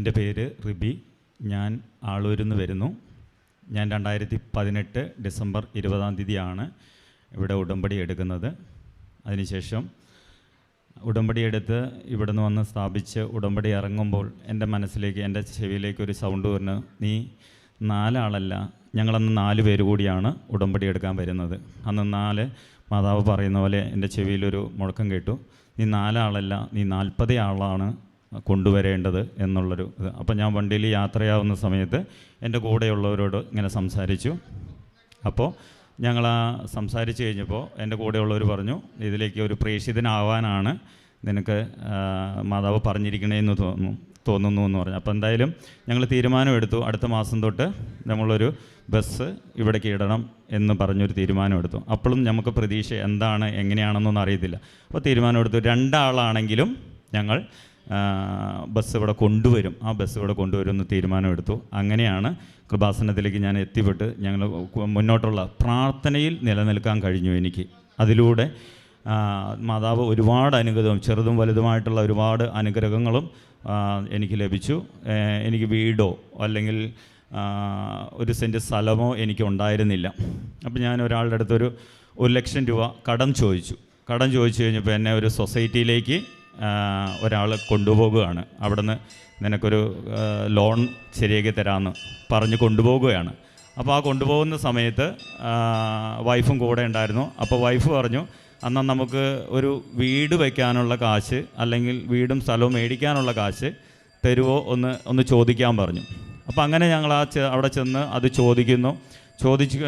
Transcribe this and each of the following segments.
എന്റെ പേര് റിബി. ഞാൻ ആളൂരിൽ നിന്ന് വരുന്നു. ഞാൻ രണ്ടായിരത്തി പതിനെട്ട് ഡിസംബർ ഇരുപതാം തീയതിയാണ് ഇവിടെ ഉടമ്പടി എടുക്കുന്നത്. അതിനുശേഷം ഉടമ്പടി എടുത്ത് ഇവിടെ നിന്ന് വന്ന് സ്ഥാപിച്ച് ഉടമ്പടി ഇറങ്ങുമ്പോൾ എന്റെ മനസ്സിലേക്ക് എന്റെ ചെവിയിലേക്ക് ഒരു സൗണ്ട് വരുന്നു. നീ നാലാളല്ല ഞങ്ങളന്ന് നാല് പേര് കൂടിയാണ് ഉടമ്പടി എടുക്കാൻ വരുന്നത്. അന്ന് നാല് മാതാവ് പറയുന്ന പോലെ എന്റെ ചെവിയിലൊരു മുഴക്കം കേട്ടു. നീ നാലാളല്ല നീ നാൽപ്പത് ആളാണ് കൊണ്ടുവരേണ്ടത് എന്നുള്ളൊരു ഇത്. അപ്പോൾ ഞാൻ വണ്ടിയിൽ യാത്രയാവുന്ന സമയത്ത് എന്റെ കൂടെയുള്ളവരോട് ഇങ്ങനെ സംസാരിച്ചു. അപ്പോൾ ഞങ്ങൾ ആ സംസാരിച്ച് കഴിഞ്ഞപ്പോൾ എന്റെ കൂടെയുള്ളവർ പറഞ്ഞു ഇതിലേക്ക് ഒരു പ്രേക്ഷിതനാവാനാണ് നിനക്ക് മാതാവ് പറഞ്ഞിരിക്കണേന്ന് തോന്നുന്നു തോന്നുന്നു എന്ന് പറഞ്ഞു. അപ്പോൾ എന്തായാലും ഞങ്ങൾ തീരുമാനമെടുത്തു. അടുത്ത മാസം തൊട്ട് നമ്മളൊരു ബസ് ഇവിടേക്ക് ഇടണം എന്ന് പറഞ്ഞൊരു തീരുമാനമെടുത്തു. അപ്പോഴും നമുക്ക് പ്രതീക്ഷ എന്താണ് എങ്ങനെയാണെന്നൊന്നും അറിയത്തില്ല. അപ്പോൾ തീരുമാനമെടുത്തു. രണ്ടാളാണെങ്കിലും ഞങ്ങൾ ബസ് ഇവിടെ കൊണ്ടുവരും. ആ ബസ് ഇവിടെ കൊണ്ടുവരും എന്ന് തീരുമാനമെടുത്തു. അങ്ങനെയാണ് കൃപാസനത്തിലേക്ക് ഞാൻ എത്തിപ്പെട്ട് ഞങ്ങൾ മുന്നോട്ടുള്ള പ്രാർത്ഥനയിൽ നിലനിൽക്കാൻ കഴിഞ്ഞു എനിക്ക്. അതിലൂടെ മാതാവ് ഒരുപാട് അനുഗ്രഹം ചെറുതും വലുതുമായിട്ടുള്ള ഒരുപാട് അനുഗ്രഹങ്ങളും എനിക്ക് ലഭിച്ചു. എനിക്ക് വീടോ അല്ലെങ്കിൽ ഒരു സെന്റ് സ്ഥലമോ എനിക്ക് ഉണ്ടായിരുന്നില്ല. അപ്പോൾ ഞാൻ ഒരാളുടെ അടുത്തൊരു ഒരു ലക്ഷം രൂപ കടം ചോദിച്ചു. കടം ചോദിച്ചു കഴിഞ്ഞപ്പോൾ എന്നെ ഒരു സൊസൈറ്റിയിലേക്ക് ഒരാൾ കൊണ്ടുപോകുകയാണ്. അവിടുന്ന് നിനക്കൊരു ലോൺ ശരിയാക്കി തരാമെന്ന് പറഞ്ഞ് കൊണ്ടുപോകുകയാണ്. അപ്പോൾ ആ കൊണ്ടുപോകുന്ന സമയത്ത് വൈഫും കൂടെ ഉണ്ടായിരുന്നു. അപ്പോൾ വൈഫ് പറഞ്ഞു അന്ന് നമുക്ക് ഒരു വീട് വയ്ക്കാനുള്ള കാശ് അല്ലെങ്കിൽ വീടും സ്ഥലവും മേടിക്കാനുള്ള കാശ് തരുമോ ഒന്ന് ഒന്ന് ചോദിക്കാൻ പറഞ്ഞു. അപ്പോൾ അങ്ങനെ ഞങ്ങൾ ആ അവിടെ ചെന്ന് അത് ചോദിക്കുന്നു. ചോദിച്ചു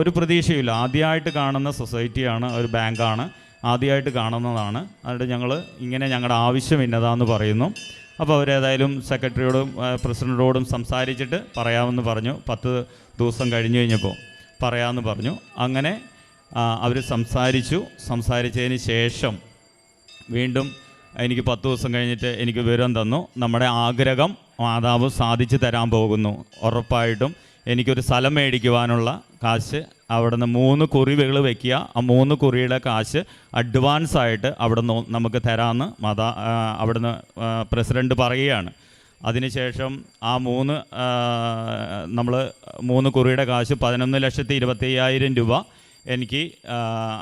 ഒരു പ്രതീക്ഷയില്ല ആദ്യമായിട്ട് കാണുന്ന സൊസൈറ്റിയാണ് ഒരു ബാങ്കാണ് ആദ്യമായിട്ട് കാണുന്നതാണ്. അതുകൊണ്ട് ഞങ്ങൾ ഇങ്ങനെ ഞങ്ങളുടെ ആവശ്യം ഇന്നതാന്ന് പറയുന്നു. അപ്പോൾ അവരേതായാലും സെക്രട്ടറിയോടും പ്രസിഡന്റോടും സംസാരിച്ചിട്ട് പറയാമെന്ന് പറഞ്ഞു. പത്ത് ദിവസം കഴിഞ്ഞു കഴിഞ്ഞപ്പോൾ പറയാമെന്ന് പറഞ്ഞു. അങ്ങനെ അവർ സംസാരിച്ചു. സംസാരിച്ചതിന് ശേഷം വീണ്ടും എനിക്ക് പത്ത് ദിവസം കഴിഞ്ഞിട്ട് എനിക്ക് വിവരം തന്നു. നമ്മുടെ ആഗ്രഹം മാതാവ് സാധിച്ചു തരാൻ പോകുന്നു. ഉറപ്പായിട്ടും എനിക്കൊരു സ്ഥലം മേടിക്കുവാനുള്ള കാശ് അവിടുന്ന് മൂന്ന് കുറിവുകൾ വെക്കുക. ആ മൂന്ന് കുറിയുടെ കാശ് അഡ്വാൻസ് ആയിട്ട് അവിടെ നിന്ന് നമുക്ക് തരാമെന്ന് മാതാ അവിടുന്ന് പ്രസിഡന്റ് പറയുകയാണ്. അതിനുശേഷം ആ മൂന്ന് നമ്മൾ മൂന്ന് കുറിയുടെ കാശ് പതിനൊന്ന് ലക്ഷത്തി ഇരുപത്തി അയ്യായിരം രൂപ എനിക്ക്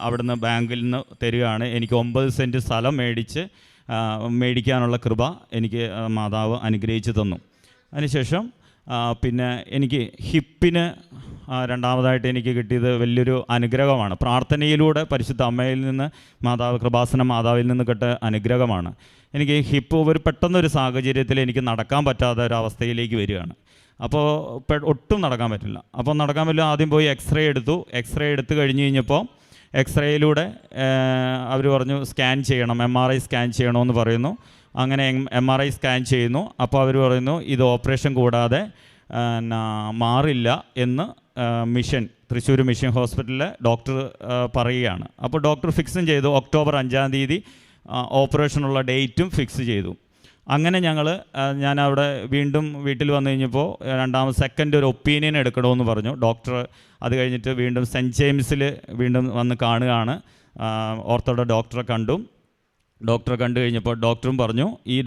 അവിടുന്ന് ബാങ്കിൽ നിന്ന് തരികയാണ്. എനിക്ക് ഒമ്പത് സെന്റ് സ്ഥലം മേടിച്ച് മേടിക്കാനുള്ള കൃപ എനിക്ക് മാതാവ് അനുഗ്രഹിച്ചു തന്നു. അതിനുശേഷം പിന്നെ എനിക്ക് ഹിപ്പിന് രണ്ടാമതായിട്ട് എനിക്ക് കിട്ടിയത് വലിയൊരു അനുഗ്രഹമാണ്. പ്രാർത്ഥനയിലൂടെ പരിശുദ്ധ അമ്മയിൽ നിന്ന് മാതാവ് കൃപാസന മാതാവിൽ നിന്ന് കിട്ട അനുഗ്രഹമാണ്. എനിക്ക് ഹിപ്പ് ഒരു പെട്ടെന്നൊരു സാഹചര്യത്തിൽ എനിക്ക് നടക്കാൻ പറ്റാത്ത ഒരു അവസ്ഥയിലേക്ക് വരികയാണ്. അപ്പോൾ ഒട്ടും നടക്കാൻ പറ്റില്ല. അപ്പോൾ നടക്കാൻ പറ്റില്ല ആദ്യം പോയി എക്സ്റേ എടുത്തു. എക്സ്റേ എടുത്തു കഴിഞ്ഞ് കഴിഞ്ഞപ്പോൾ എക്സ്റേയിലൂടെ അവർ പറഞ്ഞു സ്കാൻ ചെയ്യണം എം ആർ ഐ സ്കാൻ ചെയ്യണമെന്ന് പറയുന്നു. അങ്ങനെ എം ആർ ഐ സ്കാൻ ചെയ്യുന്നു. അപ്പോൾ അവർ പറയുന്നു ഇത് ഓപ്പറേഷൻ കൂടാതെ മാറില്ല എന്ന് മിഷൻ തൃശ്ശൂർ മിഷൻ ഹോസ്പിറ്റലിലെ ഡോക്ടർ പറയുകയാണ്. അപ്പോൾ ഡോക്ടർ ഫിക്സും ചെയ്തു ഒക്ടോബർ അഞ്ചാം തീയതി ഓപ്പറേഷനുള്ള ഡേറ്റും ഫിക്സ് ചെയ്തു. അങ്ങനെ ഞങ്ങൾ ഞാൻ അവിടെ വീണ്ടും വീട്ടിൽ വന്നു കഴിഞ്ഞപ്പോൾ രണ്ടാമത് സെക്കൻഡ് ഒരു ഒപ്പീനിയൻ എടുക്കണമെന്ന് പറഞ്ഞു. ഡോക്ടർ അത് കഴിഞ്ഞിട്ട് വീണ്ടും സെന്റ് ജെയിംസിൽ വീണ്ടും വന്ന് കാണുകയാണ്. ഓർത്തോടെ ഡോക്ടറെ കണ്ടു. ഡോക്ടറെ കണ്ടു കഴിഞ്ഞപ്പോൾ ഡോക്ടറും പറഞ്ഞു ഈ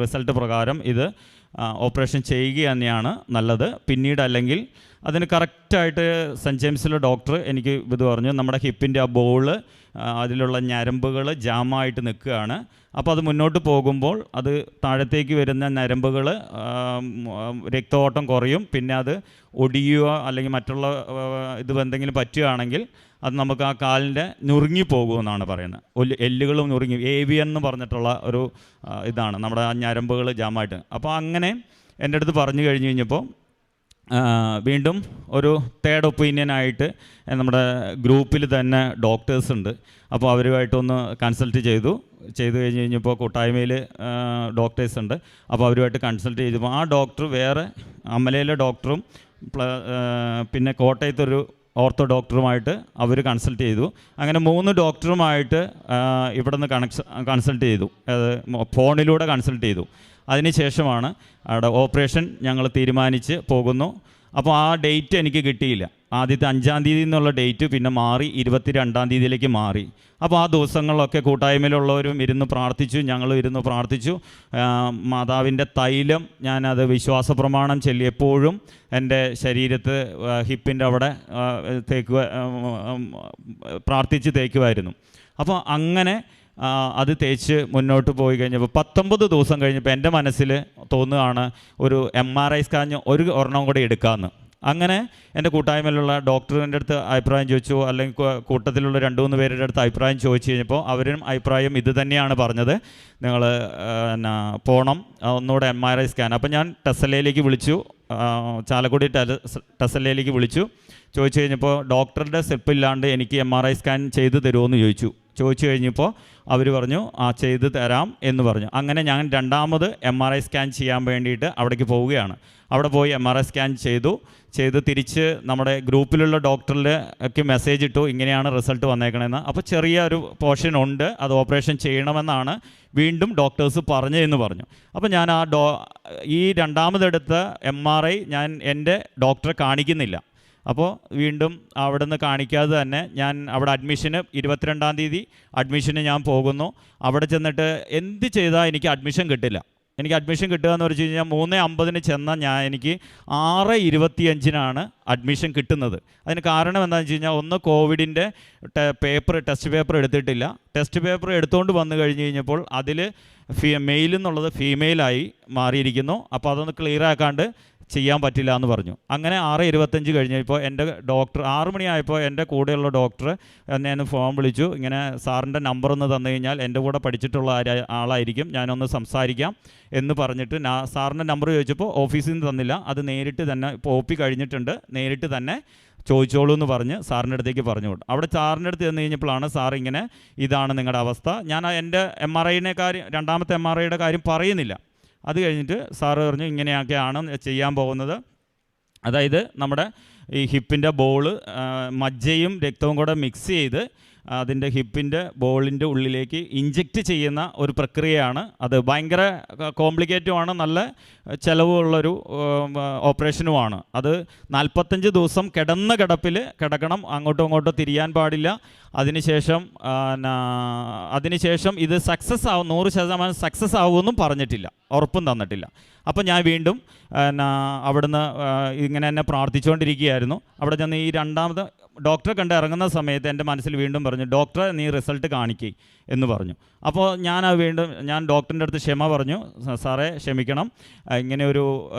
റിസൾട്ട് പ്രകാരം ഇത് ഓപ്പറേഷൻ ചെയ്യുക തന്നെയാണ് നല്ലത്. പിന്നീട് അല്ലെങ്കിൽ അതിന് കറക്റ്റായിട്ട് സെന്റ് ജെയിംസിലെ ഡോക്ടർ എനിക്ക് ഇത് പറഞ്ഞു. നമ്മുടെ ഹിപ്പിന്റെ ആ ബോൾ അതിലുള്ള ഞരമ്പുകൾ ജാമായിട്ട് നിൽക്കുകയാണ്. അപ്പോൾ അത് മുന്നോട്ട് പോകുമ്പോൾ അത് താഴത്തേക്ക് വരുന്ന ഞരമ്പുകൾ രക്തഓട്ടം കുറയും. പിന്നെ അത് ഒടിയുക അല്ലെങ്കിൽ മറ്റുള്ള ഇത് എന്തെങ്കിലും പറ്റുകയാണെങ്കിൽ അത് നമുക്ക് ആ കാലിന്റെ നുറുങ്ങി പോകുമെന്നാണ് പറയുന്നത്. എല്ലുകളും നുറുങ്ങി ഏവിയൻ എന്ന് പറഞ്ഞിട്ടുള്ള ഒരു ഇതാണ് നമ്മുടെ ഞരമ്പുകൾ ജാമായിട്ട്. അപ്പോൾ അങ്ങനെ എന്റെ അടുത്ത് പറഞ്ഞു കഴിഞ്ഞ് കഴിഞ്ഞപ്പോൾ വീണ്ടും ഒരു തേർഡ് ഒപ്പീനിയനായിട്ട് നമ്മുടെ ഗ്രൂപ്പിൽ തന്നെ ഡോക്ടേഴ്സ് ഉണ്ട്. അപ്പോൾ അവരുമായിട്ടൊന്ന് കൺസൾട്ട് ചെയ്തു. ചെയ്തു കഴിഞ്ഞ് കഴിഞ്ഞപ്പോൾ കൂട്ടായ്മയിൽ ഡോക്ടേഴ്സ് ഉണ്ട്. അപ്പോൾ അവരുമായിട്ട് കൺസൾട്ട് ചെയ്തപ്പോൾ ആ ഡോക്ടർ വേറെ അമലയിലെ ഡോക്ടറും പിന്നെ കോട്ടയത്തൊരു ഓർത്തോ ഡോക്ടറുമായിട്ട് അവർ കൺസൾട്ട് ചെയ്തു. അങ്ങനെ മൂന്ന് ഡോക്ടറുമായിട്ട് ഇവിടെ നിന്ന് കണക്സ് കൺസൾട്ട് ചെയ്തു. ഫോണിലൂടെ കൺസൾട്ട് ചെയ്തു. അതിനുശേഷമാണ് അവിടെ ഓപ്പറേഷൻ ഞങ്ങൾ തീരുമാനിച്ച് പോകുന്നു. അപ്പോൾ ആ ഡേറ്റ് എനിക്ക് കിട്ടിയില്ല. ആദ്യത്തെ അഞ്ചാം തീയതി എന്നുള്ള ഡേറ്റ് പിന്നെ മാറി ഇരുപത്തി രണ്ടാം തീയതിയിലേക്ക് മാറി. അപ്പോൾ ആ ദിവസങ്ങളിലൊക്കെ കൂട്ടായ്മയിലുള്ളവരും ഇരുന്ന് പ്രാർത്ഥിച്ചു ഞങ്ങളും ഇരുന്ന് പ്രാർത്ഥിച്ചു. മാതാവിന്റെ തൈലം ഞാനത് വിശ്വാസ പ്രമാണം ചൊല്ലിയപ്പോഴും എന്റെ ശരീരത്ത് ഹിപ്പിന്റെ അവിടെ തേക്കുക പ്രാർത്ഥിച്ച് തേക്കുമായിരുന്നു അപ്പോൾ അങ്ങനെ അത് തേച്ച് മുന്നോട്ട് പോയി കഴിഞ്ഞപ്പോൾ പത്തൊമ്പത് ദിവസം കഴിഞ്ഞപ്പോൾ എന്റെ മനസ്സിൽ തോന്നുകയാണ് ഒരു എം ആർ ഐ സ്കാൻ ഒരു ഒരെണ്ണം കൂടെ എടുക്കാമെന്ന്. അങ്ങനെ എന്റെ കൂട്ടായ്മയിലുള്ള ഡോക്ടറിന്റെ അടുത്ത് അഭിപ്രായം ചോദിച്ചു അല്ലെങ്കിൽ കൂട്ടത്തിലുള്ള രണ്ട് മൂന്ന് പേരുടെ അടുത്ത് അഭിപ്രായം ചോദിച്ചു കഴിഞ്ഞപ്പോൾ അവരും അഭിപ്രായം ഇത് തന്നെയാണ് പറഞ്ഞത്. നിങ്ങൾ എന്നാ പോകണം ഒന്നുകൂടെ എം ആർ ഐ സ്കാൻ അപ്പോൾ ഞാൻ ടെസ്ലയിലേക്ക് വിളിച്ചു. ചാലക്കുടി ടെല- വിളിച്ചു. ചോദിച്ചു കഴിഞ്ഞപ്പോൾ ഡോക്ടറുടെ സ്റ്റെപ്പ് ഇല്ലാണ്ട് എനിക്ക് എം ആർ ഐ സ്കാൻ ചെയ്ത് തരുമോയെന്ന് ചോദിച്ചു. ചോദിച്ചു കഴിഞ്ഞപ്പോൾ അവർ പറഞ്ഞു ആ ചെയ്ത് തരാം എന്ന് പറഞ്ഞു. അങ്ങനെ ഞാൻ രണ്ടാമത് എം ആർ ഐ സ്കാൻ ചെയ്യാൻ വേണ്ടിയിട്ട് അവിടേക്ക് പോവുകയാണ്. അവിടെ പോയി എം ആർ ഐ സ്കാൻ ചെയ്തു. ചെയ്ത് തിരിച്ച് നമ്മുടെ ഗ്രൂപ്പിലുള്ള ഡോക്ടറിൽ ഒക്കെ മെസ്സേജ് ഇട്ടു ഇങ്ങനെയാണ് റിസൾട്ട് വന്നേക്കണമെന്ന് അപ്പോൾ ചെറിയ ഒരു പോർഷൻ ഉണ്ട് അത് ഓപ്പറേഷൻ ചെയ്യണമെന്നാണ് വീണ്ടും ഡോക്ടേഴ്സ് പറഞ്ഞതെന്ന് പറഞ്ഞു. അപ്പോൾ ഞാൻ ആ ഡോ ഈ രണ്ടാമതെടുത്ത എം ആർ ഐ ഞാൻ എന്റെ ഡോക്ടറെ കാണിക്കുന്നില്ല. അപ്പോൾ വീണ്ടും അവിടെ നിന്ന് കാണിക്കാതെ തന്നെ ഞാൻ അവിടെ അഡ്മിഷന് ഇരുപത്തിരണ്ടാം തീയതി അഡ്മിഷന് ഞാൻ പോകുന്നു. അവിടെ ചെന്നിട്ട് എന്ത് ചെയ്താൽ എനിക്ക് അഡ്മിഷൻ കിട്ടില്ല. എനിക്ക് അഡ്മിഷൻ കിട്ടുക എന്ന് വെച്ച് കഴിഞ്ഞാൽ മൂന്ന് അമ്പതിന് ചെന്ന ഞാൻ എനിക്ക് ആറ് ഇരുപത്തിയഞ്ചിനാണ് അഡ്മിഷൻ കിട്ടുന്നത്. അതിന് കാരണം എന്താണെന്ന് വെച്ച് കഴിഞ്ഞാൽ ഒന്ന് കോവിഡിന്റെ പേപ്പർ ടെസ്റ്റ് പേപ്പർ എടുത്തിട്ടില്ല. ടെസ്റ്റ് പേപ്പർ എടുത്തുകൊണ്ട് വന്നു കഴിഞ്ഞ് കഴിഞ്ഞപ്പോൾ അതിൽ ഫീ മെയിൽ എന്നുള്ളത് ഫീമെയിലായി മാറിയിരിക്കുന്നു. അപ്പോൾ അതൊന്ന് ക്ലിയർ ആക്കാണ്ട് ചെയ്യാൻ പറ്റില്ല എന്ന് പറഞ്ഞു. അങ്ങനെ ആറ് ഇരുപത്തഞ്ച് കഴിഞ്ഞപ്പോൾ എന്റെ ഡോക്ടർ ആറ് മണിയായപ്പോൾ എന്റെ കൂടെയുള്ള ഡോക്ടർ എന്നെ ഫോൺ വിളിച്ചു. ഇങ്ങനെ സാറിന്റെ നമ്പർ ഒന്ന് തന്നു കഴിഞ്ഞാൽ എന്റെ കൂടെ പഠിച്ചിട്ടുള്ള ആളായിരിക്കും. ഞാനൊന്ന് സംസാരിക്കാം എന്ന് പറഞ്ഞിട്ട് സാറിന്റെ നമ്പർ ചോദിച്ചപ്പോൾ ഓഫീസിൽ നിന്ന് തന്നില്ല. അത് നേരിട്ട് തന്നെ ഇപ്പോൾ ഒ പി കഴിഞ്ഞിട്ടുണ്ട്. നേരിട്ട് തന്നെ ചോദിച്ചോളൂ എന്ന് പറഞ്ഞ് സാറിന്റെ അടുത്തേക്ക് പറഞ്ഞു വിട്ടു. അവിടെ സാറിന്റെ അടുത്ത് ചെന്ന് കഴിഞ്ഞപ്പോഴാണ് സാർ ഇങ്ങനെ ഇതാണ് നിങ്ങളുടെ അവസ്ഥ. ഞാൻ എന്റെ എം ആർ ഐനെ കാര്യം രണ്ടാമത്തെ എം ആർ ഐയുടെ കാര്യം പറയുന്നില്ല. അത് കഴിഞ്ഞിട്ട് സാറ് പറഞ്ഞു ഇങ്ങനെയൊക്കെയാണ് ചെയ്യാൻ പോകുന്നത്. അതായത് നമ്മുടെ ഈ ഹിപ്പിന്റെ ബോൾ മജ്ജയും രക്തവും കൂടെ മിക്സ് ചെയ്ത് അതിന്റെ ഹിപ്പിന്റെ ബോളിന്റെ ഉള്ളിലേക്ക് ഇഞ്ചെക്റ്റ് ചെയ്യുന്ന ഒരു പ്രക്രിയയാണ്. അത് ഭയങ്കര കോംപ്ലിക്കേറ്റുമാണ് നല്ല ചിലവുള്ളൊരു ഓപ്പറേഷനുമാണ്. അത് നാൽപ്പത്തഞ്ച് ദിവസം കിടന്ന കിടപ്പിൽ കിടക്കണം അങ്ങോട്ടും ഇങ്ങോട്ടും തിരിയാൻ പാടില്ല. അതിനുശേഷം അതിനുശേഷം ഇത് സക്സസ് ആവും നൂറ് ശതമാനം സക്സസ് ആവുമെന്നും പറഞ്ഞിട്ടില്ല. ഉറപ്പും തന്നിട്ടില്ല. അപ്പോൾ ഞാൻ വീണ്ടും അവിടുന്ന് ഇങ്ങനെ എന്നെ പ്രാർത്ഥിച്ചുകൊണ്ടിരിക്കുകയായിരുന്നു. അവിടെ ചെന്ന് ഈ രണ്ടാമത് ഡോക്ടറെ കണ്ട് ഇറങ്ങുന്ന സമയത്ത് എന്റെ മനസ്സിൽ വീണ്ടും പറഞ്ഞു ഡോക്ടറെ നീ റിസൾട്ട് കാണിക്കേ എന്ന് പറഞ്ഞു. അപ്പോൾ ഞാൻ ആ വീണ്ടും ഞാൻ ഡോക്ടറിന്റെ അടുത്ത് ക്ഷമ പറഞ്ഞു സാറേ ക്ഷമിക്കണം. ഇങ്ങനെ ഒരു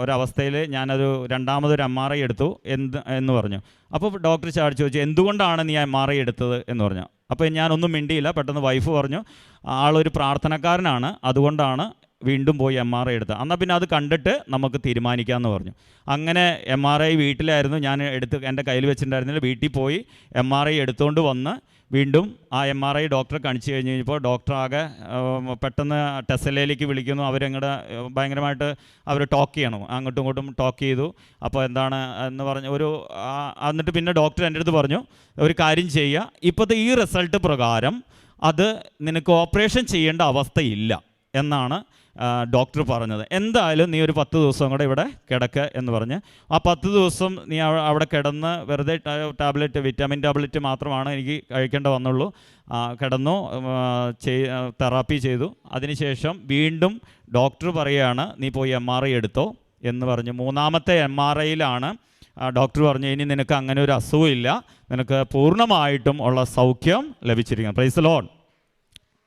ഒരവസ്ഥയിൽ ഞാനൊരു രണ്ടാമതൊരു എം ആർ ഐ എടുത്തു എന്ത് എന്ന് പറഞ്ഞു. അപ്പോൾ ഡോക്ടർ ചാടി ചോദിച്ചു എന്തുകൊണ്ടാണ് നീ എം ആർ ഐ എടുത്തത്? എന്ന് പറഞ്ഞു. അപ്പോൾ ഞാനൊന്നും മിണ്ടിയില്ല പെട്ടെന്ന് വൈഫ് പറഞ്ഞു ആളൊരു പ്രാർത്ഥനക്കാരനാണ് അതുകൊണ്ടാണ് വീണ്ടും പോയി എം ആർ ഐ എടുത്ത് എന്നാൽ പിന്നെ അത് കണ്ടിട്ട് നമുക്ക് തീരുമാനിക്കാമെന്ന് പറഞ്ഞു. അങ്ങനെ എം ആർ ഐ വീട്ടിലായിരുന്നു. ഞാൻ എടുത്ത് എന്റെ കയ്യിൽ വെച്ചിട്ടുണ്ടായിരുന്നില്ല. വീട്ടിൽ പോയി എം ആർ ഐ എടുത്തുകൊണ്ട് വന്ന് വീണ്ടും ആ എം ആർ ഐ ഡോക്ടറെ കാണിച്ചു കഴിഞ്ഞ് കഴിഞ്ഞപ്പോൾ ഡോക്ടർ ആകെ പെട്ടെന്ന് ടെസലയിലേക്ക് വിളിക്കുന്നു. അവരങ്ങടെ ഭയങ്കരമായിട്ട് അവർ ടോക്ക് ചെയ്യണം. അങ്ങോട്ടും ഇങ്ങോട്ടും ടോക്ക് ചെയ്തു. അപ്പോൾ എന്താണ് എന്ന് പറഞ്ഞ് ഒരു എന്നിട്ട് പിന്നെ ഡോക്ടർ എന്റെ അടുത്ത് പറഞ്ഞു ഒരു കാര്യം ചെയ്യുക ഇപ്പോഴത്തെ ഈ റിസൾട്ട് പ്രകാരം അത് നിനക്ക് ഓപ്പറേഷൻ ചെയ്യേണ്ട അവസ്ഥയില്ല. എന്നാണ് ഡോക്ടർ പറഞ്ഞത്. എന്തായാലും നീ ഒരു പത്ത് ദിവസം കൂടെ ഇവിടെ കിടക്ക എന്ന് പറഞ്ഞ് ആ പത്ത് ദിവസം നീ അവിടെ കിടന്ന് വെറുതെ ടാബ്ലറ്റ് വിറ്റാമിൻ ടാബ്ലറ്റ് മാത്രമാണ് എനിക്ക് കഴിക്കേണ്ട വന്നുള്ളൂ. കിടന്നു തെറാപ്പി ചെയ്തു. അതിനുശേഷം വീണ്ടും ഡോക്ടർ പറയുകയാണ് നീ പോയി എം ആർ ഐ എടുത്തോ എന്ന് പറഞ്ഞു. മൂന്നാമത്തെ എം ആർ ഐയിലാണ് ഡോക്ടർ പറഞ്ഞു ഇനി നിനക്ക് അങ്ങനെ ഒരു അസുഖമില്ല നിനക്ക് പൂർണമായിട്ടും ഉള്ള സൗഖ്യം ലഭിച്ചിരിക്കുന്നു. പ്രൈസ് ലോൺ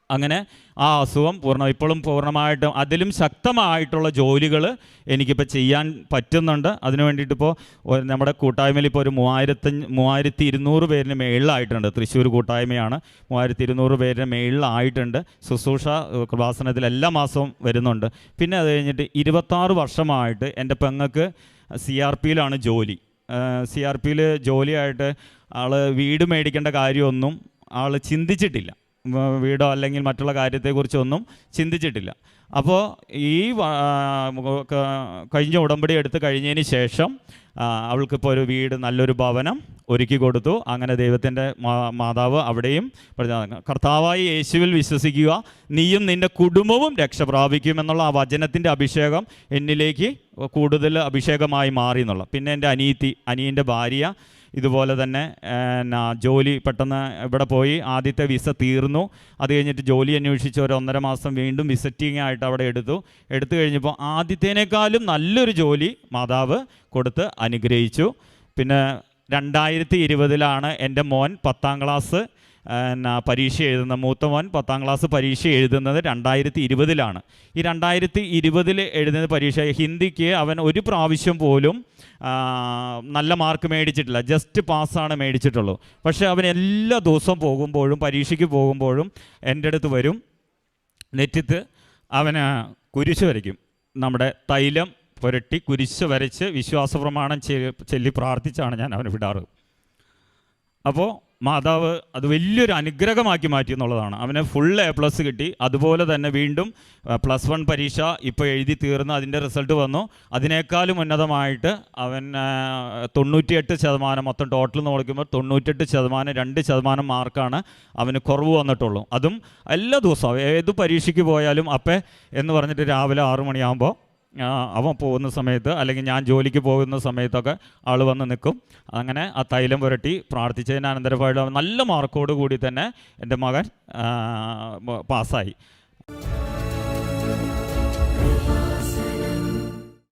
അങ്ങനെ ആ അസുഖം പൂർണ ഇപ്പോഴും പൂർണമായിട്ടും അതിലും ശക്തമായിട്ടുള്ള ജോലികൾ എനിക്കിപ്പോൾ ചെയ്യാൻ പറ്റുന്നുണ്ട്. അതിനു വേണ്ടിയിട്ടിപ്പോൾ നമ്മുടെ കൂട്ടായ്മയിൽ ഇപ്പോൾ ഒരു മൂവായിരത്തഞ്ഞ് മൂവായിരത്തി ഇരുന്നൂറ് പേരിന് മേളിലായിട്ടുണ്ട്. തൃശ്ശൂർ കൂട്ടായ്മയാണ്. മൂവായിരത്തി ഇരുന്നൂറ് പേരിന് മേളിലായിട്ടുണ്ട്. ശുശ്രൂഷ കൃപാസനത്തിൽ എല്ലാ മാസവും വരുന്നുണ്ട്. പിന്നെ അത് കഴിഞ്ഞിട്ട് ഇരുപത്താറ് വർഷമായിട്ട് എന്റെ പെങ്ങൾക്ക് സി ആർ പിയിലാണ് ജോലി. സി ആർ പിയിൽ ജോലിയായിട്ട് ആൾ വീട് മേടിക്കേണ്ട കാര്യമൊന്നും ആൾ ചിന്തിച്ചിട്ടില്ല. വീടോ അല്ലെങ്കിൽ മറ്റുള്ള കാര്യത്തെക്കുറിച്ചൊന്നും ചിന്തിച്ചിട്ടില്ല. അപ്പോൾ ഈ കഴിഞ്ഞ ഉടമ്പടി എടുത്ത് കഴിഞ്ഞതിന് ശേഷം അവൾക്കിപ്പോൾ ഒരു വീട് നല്ലൊരു ഭവനം ഒരുക്കി കൊടുത്തു. അങ്ങനെ ദൈവത്തിന്റെ മാതാവ് അവിടെയും കർത്താവായി യേശുവിൽ വിശ്വസിക്കുക നീയും നിന്റെ കുടുംബവും രക്ഷ പ്രാപിക്കുമെന്നുള്ള ആ വചനത്തിന്റെ അഭിഷേകം എന്നിലേക്ക് കൂടുതൽ അഭിഷേകമായി മാറി എന്നുള്ള. പിന്നെ എന്റെ അനിയത്തി അനിയന്റെ ഭാര്യ ഇതുപോലെ തന്നെ എന്നാ ജോലി പെട്ടെന്ന് ഇവിടെ പോയി ആദ്യത്തെ വിസ തീർന്നു. അത് കഴിഞ്ഞിട്ട് ജോലി അന്വേഷിച്ച് ഒരു ഒന്നര മാസം വീണ്ടും വിസിറ്റിംഗ് ആയിട്ട് അവിടെ എടുത്തു. എടുത്തു കഴിഞ്ഞപ്പോൾ ആദ്യത്തേനേക്കാളും നല്ലൊരു ജോലി മാതാവ് കൊടുത്ത് അനുഗ്രഹിച്ചു. പിന്നെ രണ്ടായിരത്തി ഇരുപതിലാണ് എന്റെ മോൻ പത്താം ക്ലാസ് പരീക്ഷ എഴുതുന്ന മൂത്തവൻ പത്താം ക്ലാസ് പരീക്ഷ എഴുതുന്നത് രണ്ടായിരത്തി ഇരുപതിലാണ് ഈ രണ്ടായിരത്തി ഇരുപതിൽ എഴുതുന്ന പരീക്ഷ ഹിന്ദിക്ക് അവൻ ഒരു പ്രാവശ്യം പോലും നല്ല മാർക്ക് മേടിച്ചിട്ടില്ല. ജസ്റ്റ് പാസ്സാണ് മേടിച്ചിട്ടുള്ളൂ. പക്ഷേ അവൻ എല്ലാ ദിവസവും പോകുമ്പോഴും പരീക്ഷയ്ക്ക് പോകുമ്പോഴും എന്റെ അടുത്ത് വരും. നെറ്റിത്ത് അവന് കുരിശ് വരയ്ക്കും. നമ്മുടെ തൈലം പുരട്ടി കുരിശ് വരച്ച് വിശ്വാസ പ്രമാണം ചെല്ലി ചൊല്ലി പ്രാർത്ഥിച്ചാണ് ഞാൻ അവന് വിടാറ്. അപ്പോൾ മാതാവ് അത് വലിയൊരു അനുഗ്രഹമാക്കി മാറ്റി എന്നുള്ളതാണ്. അവന് ഫുൾ എ പ്ലസ് കിട്ടി. അതുപോലെ തന്നെ വീണ്ടും പ്ലസ് വൺ പരീക്ഷ ഇപ്പോൾ എഴുതി തീർന്ന് അതിന്റെ റിസൾട്ട് വന്നു. അതിനേക്കാളും ഉന്നതമായിട്ട് അവൻ തൊണ്ണൂറ്റിയെട്ട് ശതമാനം മൊത്തം ടോട്ടൽ എന്ന് നോക്കുമ്പോൾ തൊണ്ണൂറ്റെട്ട് ശതമാനം രണ്ട് ശതമാനം മാർക്കാണ് അവന് കുറവ് വന്നിട്ടുള്ളൂ. അതും എല്ലാ ദിവസവും ഏത് പരീക്ഷയ്ക്ക് പോയാലും അപ്പേ എന്ന് പറഞ്ഞിട്ട് രാവിലെ ആറു മണിയാകുമ്പോൾ അവൻ പോകുന്ന സമയത്ത് അല്ലെങ്കിൽ ഞാൻ ജോലിക്ക് പോകുന്ന സമയത്തൊക്കെ ആൾ വന്ന് നിൽക്കും. അങ്ങനെ ആ തൈലം പുരട്ടി പ്രാർത്ഥിച്ചതിന് അനന്തരമായിട്ട് നല്ല മാർക്കോട് കൂടി തന്നെ എന്റെ മകൻ പാസ്സായി.